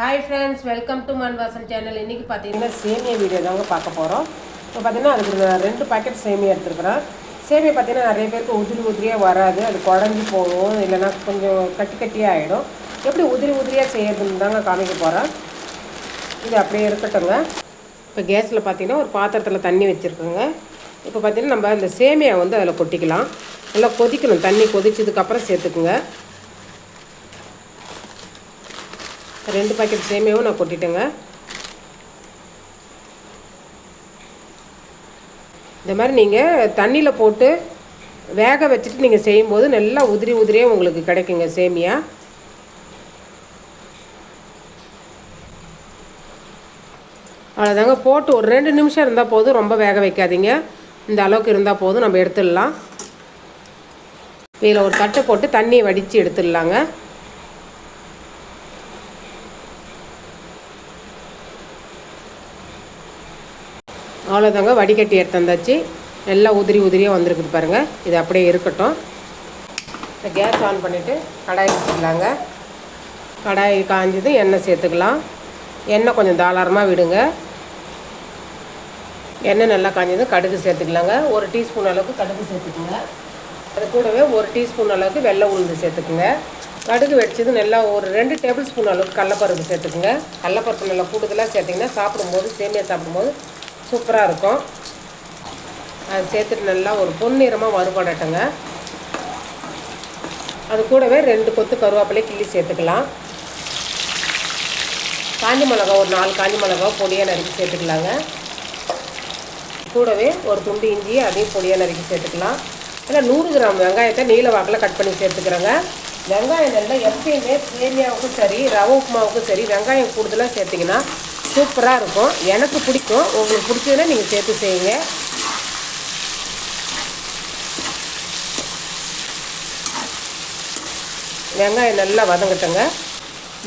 Hi friends welcome to Manvasan channel இன்றைக்கி பார்த்தீங்கன்னா சேமியா வீடியோ தாங்க பார்க்க போகிறோம் இப்போ பார்த்தீங்கன்னா அதுக்கு நான் ரெண்டு பாக்கெட் சேமியா எடுத்துருக்குறேன். சேமியா பார்த்தீங்கன்னா நிறைய பேருக்கு உதிரி உதிரியாக வராது. அது குழஞ்சி போகும் இல்லைன்னா கொஞ்சம் கட்டி கட்டியாக ஆகிடும் எப்படி உதிரி உதிரியாக செய்யறதுன்னு தாங்க காமிக்க போகிறேன் இது அப்படியே இருக்கட்டுங்க இப்போ கேஸில் பார்த்தீங்கன்னா ஒரு பாத்திரத்தில் தண்ணி வச்சுருக்குங்க. இப்போ பார்த்தீங்கன்னா நம்ம இந்த சேமியா வந்து அதில் கொட்டிக்கலாம். நல்லா கொதிக்கணும். தண்ணி கொதிச்சதுக்கப்புறம் சேர்த்துக்குங்க. ரெண்டு பாக்கெட் சேமியாவும் நான் கொட்டிட்டேங்க. இந்த மாதிரி நீங்கள் தண்ணியில் போட்டு வேக வச்சுட்டு நீங்கள் செய்யும்போது நல்லா உதிரி உதிரியே உங்களுக்கு கிடைக்குங்க சேமியா. அவ்வளோதாங்க போட்டு ஒரு ரெண்டு நிமிஷம் இருந்தால் போதும் ரொம்ப வேக வைக்காதீங்க. இந்த அளவுக்கு இருந்தால் போதும் நம்ம எடுத்துடலாம். இதில் ஒரு தட்டை போட்டு தண்ணியை வடித்து எடுத்துடலாங்க. அவ்வளோதாங்க வடிகட்டி எடுத்து எல்லாம் நல்லா உதிரி உதிரியாக வந்திருக்குது பாருங்கள் இது அப்படியே இருக்கட்டும். இந்த கேஸ் ஆன் பண்ணிவிட்டு கடாய் வச்சுக்கலாங்க. கடாய் காஞ்சது எண்ணெய் சேர்த்துக்கலாம். எண்ணெய் கொஞ்சம் தாராளமாக விடுங்க. எண்ணெய் நல்லா காஞ்சதும் கடுகு சேர்த்துக்கலாங்க. ஒரு டீஸ்பூன் அளவுக்கு கடுகு சேர்த்துக்குங்க. அது கூடவே ஒரு டீஸ்பூன் அளவுக்கு வெள்ளை உளுந்து சேர்த்துக்குங்க. கடுகு வெடிச்சது நல்லா ஒரு ரெண்டு டேபிள் ஸ்பூன் அளவுக்கு கடலப்பருப்பு சேர்த்துக்குங்க. கடலப்பருப்பு நல்லா கூடுதலாக சேர்த்திங்கன்னா சாப்பிடும்போது சேமியா சாப்பிடும்போது சூப்பராக இருக்கும். அது சேர்த்துட்டு நல்லா ஒரு பொன்னிறமாக வறுபடட்டுங்க. அது கூடவே ரெண்டு கொத்து கருவேப்பிலை கிள்ளி சேர்த்துக்கலாம். காஞ்சி மிளகா ஒரு நாலு காஞ்சி மிளகா பொடியாக நறுக்கி சேர்த்துக்கலாங்க. கூடவே ஒரு துண்டு இஞ்சி அதையும் பொடியாக நறுக்கி சேர்த்துக்கலாம். இல்லை நூறு கிராம் வெங்காயத்தை நீல வாக்கில் கட் பண்ணி சேர்த்துக்கிறேங்க. வெங்காயம் நல்லா எப்பயுமே சேமியாவுக்கும் சரி ரவை உப்புமாவுக்கும் சரி வெங்காயம் கூடுதலாக சேர்த்திங்கன்னா சூப்பராக இருக்கும். எனக்கு பிடிக்கும். உங்களுக்கு பிடிச்சதுன்னா நீங்கள் சேர்த்து செய்யுங்க. வெங்காயம் நல்லா வதங்கட்டுங்க.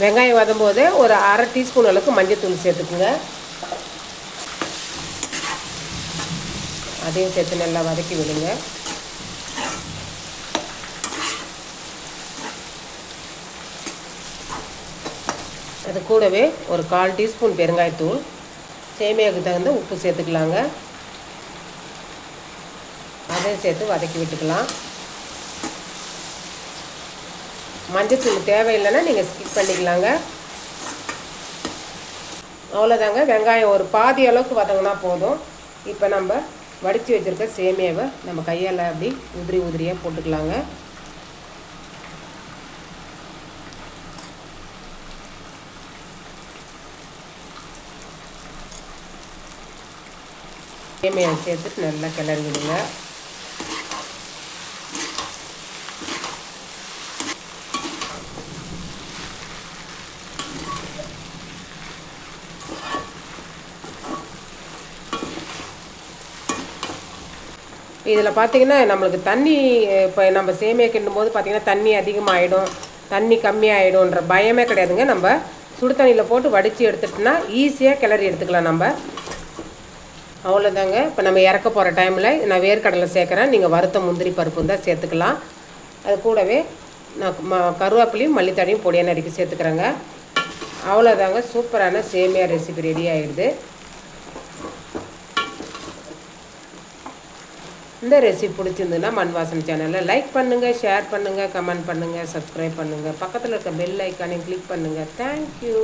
வெங்காயம் வதம்போது ஒரு அரை டீஸ்பூன் அளவுக்கு மஞ்சள் சேர்த்துக்குங்க. அதையும் சேர்த்து நல்லா வதக்கி விடுங்க. அது கூடவே ஒரு கால் டீஸ்பூன் பெருங்காயத்தூள் சேமியாவுக்கு தகுந்த உப்பு சேர்த்துக்கலாங்க. அதையும் சேர்த்து வதக்கி விட்டுக்கலாம். மஞ்சத்தூள் தேவையில்லைன்னா நீங்கள் ஸ்கிப் பண்ணிக்கலாங்க. அவ்வளோதாங்க வெங்காயம் ஒரு பாதி அளவுக்கு வதங்கினா போதும். இப்போ நம்ம வடித்து வச்சுருக்க சேமியாவை நம்ம கையால் அப்படி உதிரி உதிரியாக போட்டுக்கலாங்க. சேமியா சேர்த்துட்டு நல்லா கிளறி விடுங்க இதில் பார்த்தீங்கன்னா நம்மளுக்கு தண்ணி இப்போ நம்ம சேமியா கிண்டும் போது பார்த்திங்கன்னா தண்ணி அதிகமாகிடும் தண்ணி கம்மியாகிடும்ன்ற பயமே கிடையாதுங்க. நம்ம சுடு தண்ணியில் போட்டு வடித்து எடுத்துட்டோம்னா ஈஸியாக கிளறி எடுத்துக்கலாம் நம்ம. அவ்வளோதாங்க இப்போ நம்ம இறக்க போகிற டைமில் நான் வேர்க்கடலை சேர்க்குறேன். நீங்கள் வறுத்த முந்திரி பருப்பு தான் சேர்த்துக்கலாம். அது கூடவே நான் ம கருவேப்பிலையும் மல்லித்தடையும் பொடியாக நறுக்கி சேர்த்துக்கிறேங்க. அவ்வளோதாங்க சூப்பரான சேமியா ரெசிபி ரெடி ஆகிடுது இந்த ரெசிபி பிடிச்சிருந்துன்னா மண் வாசனை சேனலில் லைக் பண்ணுங்கள் ஷேர் பண்ணுங்கள் கமெண்ட் பண்ணுங்கள் சப்ஸ்கிரைப் பண்ணுங்கள் பக்கத்தில் இருக்க பெல் ஐக்கானையும் கிளிக் பண்ணுங்கள் தேங்க்யூ